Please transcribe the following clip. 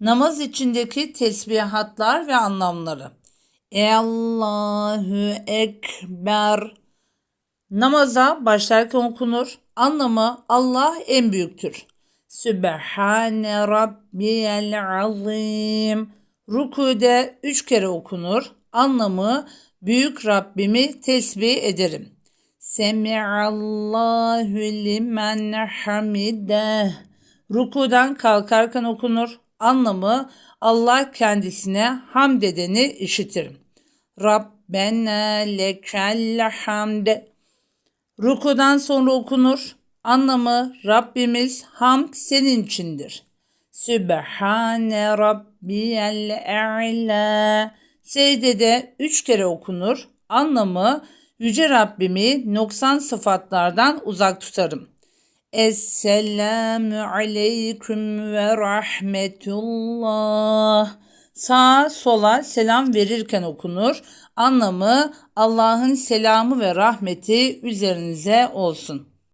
Namaz içindeki tesbihatlar ve anlamları. Allahu Ekber. Namaza başlarken okunur. Anlamı Allah en büyüktür. Sübhane Rabbiyel Azim. Rükude üç kere okunur. Anlamı büyük Rabbimi tesbih ederim. Semi'allahu limen hamideh. Rukudan kalkarken okunur. Anlamı Allah kendisine hamd edeni işitirim. Rabbena lekel hamd. Rukudan sonra okunur. Anlamı Rabbimiz hamd senin içindir. Sübhane Rabbiyel E'la. Secdede üç kere okunur. Anlamı Yüce Rabbimi noksan sıfatlardan uzak tutarım. Esselamu aleyküm ve rahmetullah. Sağa sola selam verirken okunur. Anlamı Allah'ın selamı ve rahmeti üzerinize olsun.